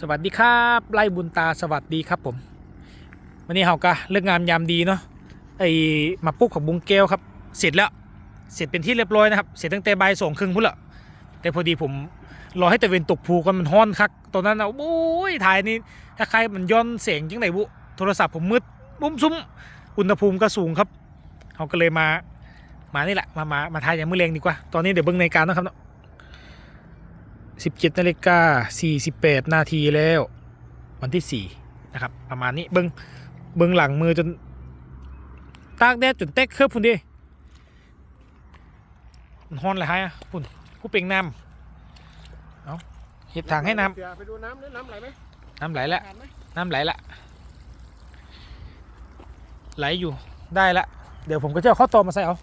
สวัสดีครับไล่บุญตาสวัสดีครับผม วันนี้เฮากะเลิกงามยามดีเนาะไอมาปุ๊กของบุงแก้วครับ เสร็จแล้ว เสร็จเป็นที่เรียบร้อยนะครับ เสร็จตั้งแต่บ่ายสองครึ่งพุ่นละแต่พอดีผมรอให้ตะเวนตกภูกันมันฮ้อนคักตอนนั้นนะโอ้ยถ่ายนี่ถ้าใครมันย้อนเสียงจังไหนบุโทรศัพท์ผมมืดมุ้มซุ้มอุณหภูมิก็สูงครับเขาก็เลยมามานี่แหละมามามาถ่ายอย่างมือเรงดีกว่า ตอนนี้เดี๋ยวเบิ้งในการนะครับเนาะ 17นาฬิกา48 นาทีแล้ว วันที่ 4 นะครับ ประมาณนี้เบิงเบิงหลังมือจน ตากแดดจนเต็กเครือบพุ่นดิมันฮ้อนเลยฮะพุ่นกูเป่งน้ำเอาเห็ดทางให้น้เดี๋ยวไปดูน้ำด้วยน้ำไหลไหมำน้ำไหลละผ่านไหมน้ำไหลละไหลอยู่ได้ละ เดี๋ยวผมก็จะเอาข้าวตอมาใส่เอา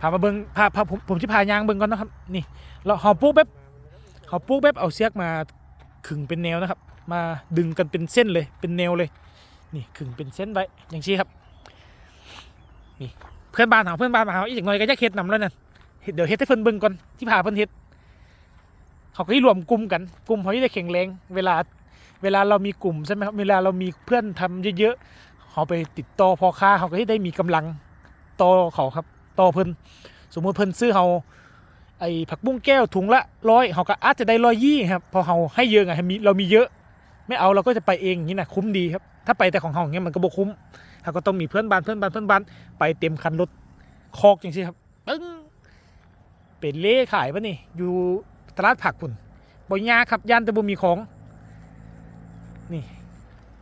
พามาเบิงพาพาผมผมจะพายางเบิงก่อนนะครับ นี่เราเฮาปุ๊บแบบ เขาปลูกแบบเอาเสียกมาขึงเป็นแนวนะครับ มาดึงกันเป็นเส้นเลยเป็นแนวเลย นี่ขึงเป็นเส้นไว้อย่างชี้ครับนี่เพื่อนบ้านเขาเพื่อนบ้านมาเขาอีกอย่างน้อยก็จะเฮ็ดนำแล้วนั่นเดี๋ยวเฮ็ดให้เพิ่อนเบิ่งก่อนที่พาเพิ่อนเฮ็ดเขาก็ให้รวมกลุ่มกันกลุ่มเขาจะได้แข็งแรงเวลาเวลาเรามีกลุ่มใช่ไหมครับเวลาเรามีเพื่อนทำเยอะๆเขาไปติดต่อพอค้าเขาก็ให้ได้มีกำลังต่อเขาครับต่อเพิ่นสมมติเพิ่นซื้อเขา ไอ้ผักบุ้งแก้วถุงละร้อยเขาก็อาจจะได้ร้อยยี่ครับพอเขาให้เยอะไงมีเรามีเยอะ ไม่เอาเราก็จะไปเองอย่างนี้นะคุ้มดีครับถ้าไปแต่ของเขาอย่างเงี้ยมันก็บ่คุ้มเขาก็ต้องมีเพื่อนบ้านเพื่อนบ้านเพื่อนบ้านไปเต็มคันรถคอกอย่างนี้ครับปึ้งเป็นเล่ขายปะนี่อยู่ตลาดผักพุ่นบ่ยากครับย่านแต่บ่มีของนี่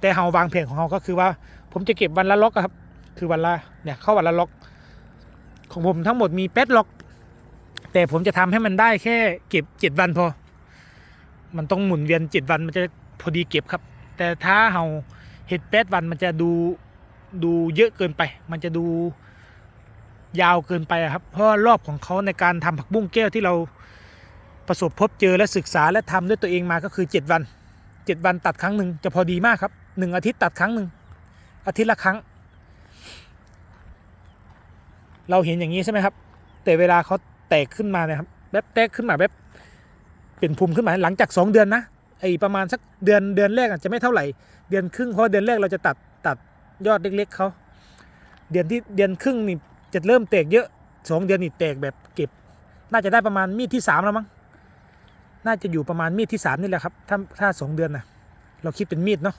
แต่เฮาวางแผนของเราก็คือว่า ผมจะเก็บวันละล็อกครับ คือวันละเนี่ยเข้าวันละล็อก ของผมทั้งหมดมีแปดล็อก แต่ผมจะทำให้มันได้แค่เก็บเจ็ดวันพอ มันต้องหมุนเวียนเจ็ดวันมันจะพอดีเก็บครับ แต่ถ้าเราเห็ดแปดวันมันจะดูดูเยอะเกินไป มันจะดูยาวเกินไปครับ เพราะรอบของเขาในการทำผักบุ้งแก้วที่เราประสบพบเจอและศึกษาและทำด้วยตัวเองมาก็คือเจ็ดวันเจ็ดวันตัดครั้งหนึ่งจะพอดีมากครับหนึ่งอาทิตย์ตัดครั้งหนึ่งอาทิตย์ละครั้ง เราเห็นอย่างนี้ใช่ไหมครับ แต่เวลาเขา แตกขึ้นมาเนะครับแบบแตกขึ้นมาแบบเป็นภูมิขึ้นมาหลังจาก 2 เดือนนะไอประมาณสักเดือนเดือนแรกอาจจะไม่เท่าไหร่เดือนครึ่งเพราะเดือนแรกเราจะตัดตัดยอดเล็กๆเขาเดือนที่เดือนครึ่งนี่จะเริ่มแตกเยอะสองเดือนนี่แตกแบบเก็บ น่าจะได้ประมาณมีดที่สามแล้วมั้งน่าจะอยู่ประมาณมีดที่สามนี่แหละครับถ้าถ้าสองเดือนนะเราคิดเป็นมีดเนาะ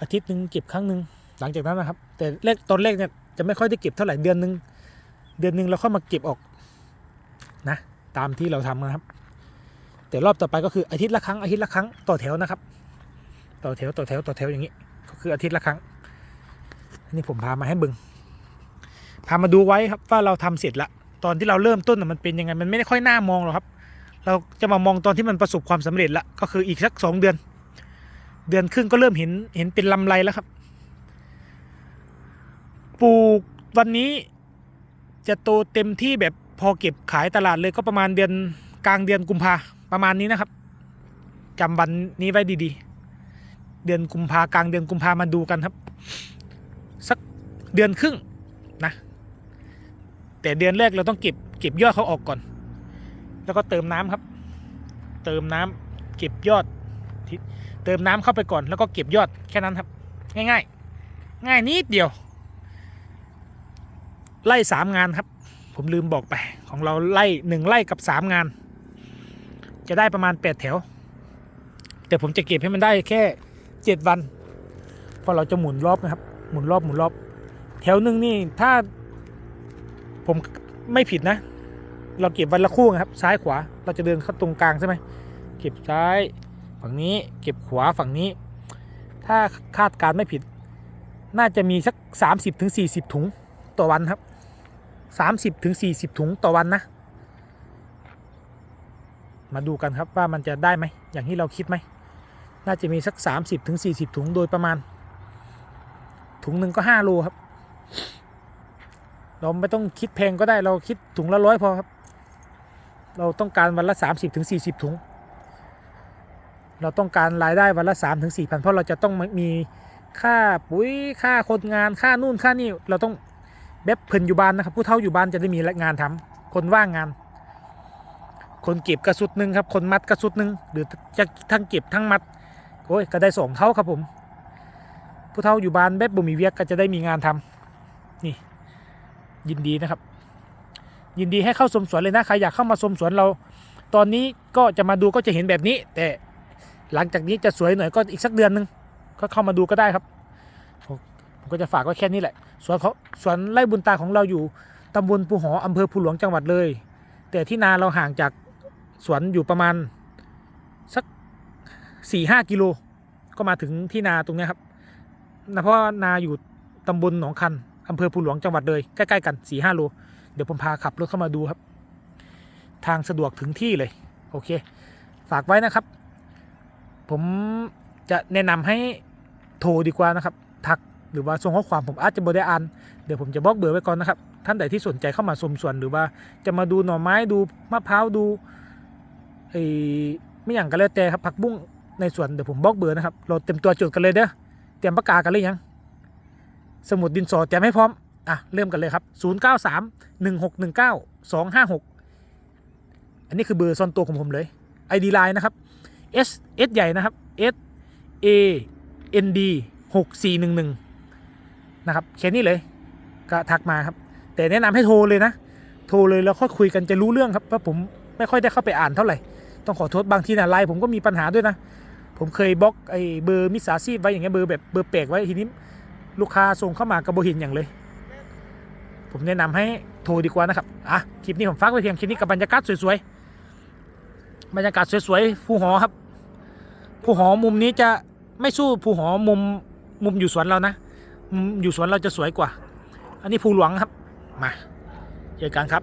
อาทิตย์หนึ่งเก็บครั้งหนึ่งหลังจากนั้นนะครับ แต่แรกตอนแรกเนี่ยจะไม่ค่อยได้เก็บเท่าไหร่เดือนหนึ่ง เดือนหนึ่งเราค่อยมาเก็บออกนะตามที่เราทำนะครับ แต่รอบต่อไปก็คืออาทิตย์ละครั้งอาทิตย์ละครั้งต่อแถวนะครับ ต่อแถวต่อแถวต่อแถวอย่างนี้ ก็คืออาทิตย์ละครั้งอันนี้ผมพามาให้บึงพามาดูไว้ครับว่าเราทำเสร็จละตอนที่เราเริ่มต้นมันเป็นยังไงมันไม่ได้ค่อยน่ามองหรอกครับ เราจะมามองตอนที่มันประสบความสำเร็จละก็คืออีกสักสองเดือน เดือนครึ่งก็เริ่มเห็นเห็นเป็นลำไรแล้วครับ ปลูกวันนี้ จะโตเต็มที่แบบพอเก็บขายตลาดเลยก็ประมาณเดือนกลางเดือนกุมภาประมาณนี้นะครับจำวันนี้ไว้ดีๆ เดือนกุมภากลางเดือนกุมภามาดูกันครับ สักเดือนครึ่งนะ แต่เดือนแรกเราต้องเก็บเก็บยอดเขาออกก่อน แล้วก็เติมน้ำครับ เติมน้ำเก็บยอด เติมน้ำเข้าไปก่อนแล้วก็เก็บยอดแค่นั้นครับ ง่าย ๆ ง่ายนิดเดียว ไล่สามงานครับ ผมลืมบอกไป ของเราไล่หนึ่งไล่กับสามงาน จะได้ประมาณแปดแถว แต่ผมจะเก็บให้มันได้แค่เจ็ดวันเพราะเราจะหมุนรอบนะครับ หมุนรอบหมุนรอบ แถวหนึ่งนี่ถ้า ผมไม่ผิดนะ เราเก็บวันละคู่นะครับ ซ้ายขวาเราจะเดินเข้าตรงกลางใช่ไหมเก็บซ้ายฝั่งนี้เก็บขวาฝั่งนี้ ถ้าคาดการณ์ไม่ผิด น่าจะมีสักสามสิบถึงสี่สิบถุงต่อวันครับ สามสิบถึงสี่สิบถุงต่อวันนะ มาดูกันครับว่ามันจะได้ไหม อย่างที่เราคิดไหม น่าจะมีสักสามสิบถึงสี่สิบถุงโดยประมาณ ถุงหนึ่งก็ห้าโลครับ เราไม่ต้องคิดแพงก็ได้เราคิดถุงละร้อยพอครับ เราต้องการวันละสามสิบถึงสี่สิบถุง เราต้องการรายได้วันละสามถึงสี่พันเพราะเราจะต้องมีค่าปุ๋ยค่าคนงานค่านู่นค่านี่เราต้อง แบบเพิ่นอยู่บ้านนะครับ ผู้เฒ่าอยู่บ้านจะได้มีงานทำคนว่างงาน คนเก็บกระสุดหนึ่งครับ คนมัดกระสุดหนึ่งหรือจะทั้งเก็บทั้งมัดโอ้ยก็ได้สองเท่าครับผม ผู้เฒ่าอยู่บ้านแบบบ่มีเวียกก็จะได้มีงานทำนี่ ยินดีนะครับ ยินดีให้เข้าชมสวนเลยนะใครอยากเข้ามาชมสวนเรา ตอนนี้ก็จะมาดูก็จะเห็นแบบนี้ แต่หลังจากนี้จะสวยหน่อยก็อีกสักเดือนหนึงก็เข้ามาดูก็ได้ครับ ก็จะฝากไว้แค่นี้แหละ สวนเขาสวนไร่บุญตาของเราอยู่ตำบลปูหออำเภอภูหลวงจังหวัดเลย แต่ที่นาเราห่างจากสวนอยู่ประมาณสักสี่ห้ากิโลก็มาถึงที่นาตรงนี้ครับนะเพราะนาอยู่ตำบลหนองคันอำเภอภูหลวงจังหวัดเลยใกล้ๆกันสี่ห้าโลเดี๋ยวผมพาขับรถเข้ามาดูครับ ทางสะดวกถึงที่เลย โอเค ฝากไว้นะครับ ผมจะแนะนำให้โทรดีกว่านะครับ ทัก หรือว่าส่งข้อความผมอาจจะบได้อ่านเดี๋ยวผมจะบล็อกเบอร์ไว้ก่อนนะครับ ท่านใดที่สนใจเข้ามาชมสวนหรือว่าจะมาดูหน่อไม้ดูมะพร้าวดูไอ้ไม่อย่างกันแล้วแต่ครับผักบุ้งในสวนเดี๋ยวผมบล็อกเบอร์นะครับ เราเต็มตัวจดกันเลยเด้อเตรียมปากกากันเลยยัง สมุดดินสอเตรียมให้พร้อมอะเริ่มกันเลยครับ 0 9 3 1 6 1 9 2 5 6 อันนี้คือเบอร์ซ่อนตัวของผมเลย ID Line นะครับ S S ใหญ่นะครับ S A N D 6 4 1 1 นะครับแค่นี้เลยก็ทักมาครับ แต่แนะนำให้โทรเลยนะ โทรเลยแล้วค่อยคุยกันจะรู้เรื่องครับเพราะผมไม่ค่อยได้เข้าไปอ่านเท่าไหร่ ต้องขอโทษบางทีนะไลน์ผมก็มีปัญหาด้วยนะ ผมเคยบล็อกไอ้เบอร์มิจฉาชีพไว้อย่างเงี้ยเบอร์แบบเบอร์แปลกไว้ทีนี้ลูกค้าส่งเข้ามากระโบห็นอย่างเลย ผมแนะนำให้โทรดีกว่านะครับอะคลิปนี้ผมฝากไว้เพียงแค่นี้กับบรรยากาศสวยๆบรรยากาศสวยๆภูหอครับภูหอมุมนี้จะไม่สู้ภูหอมุมมุมอยู่สวนเรานะ อยู่สวนเราจะสวยกว่า อันนี้ภูหลวงครับ มาเจอกันครับ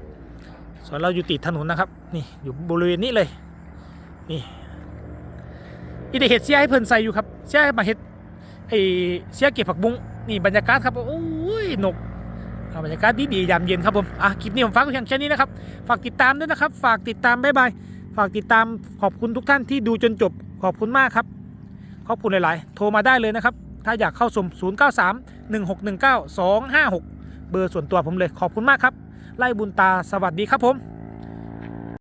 สวนเราอยู่ติดถนนนะครับ นี่อยู่บริเวณนี้เลย นี่อีเดเห็ดเสียให้เพิ่นใส่อยู่ครับเสียมาเห็ดไอเสียเก็บผักบุ้งนี่บรรยากาศครับโอ้ยนกบรรยากาศดีดีๆยามเย็นครับผมอะคลิปนี้ผมฝากไว้เพียงแค่นี้นะครับฝากติดตามด้วยนะครับ ฝากติดตามบ๊ายบายฝากติดตามขอบคุณทุกท่านที่ดูจนจบขอบคุณมากครับขอบคุณหลาย ๆ โทรมาได้เลยนะครับ ถ้าอยากเข้าชม093 1619 256 เบอร์ส่วนตัวผมเลยขอบคุณมากครับ ไล่บุญตาสวัสดีครับผม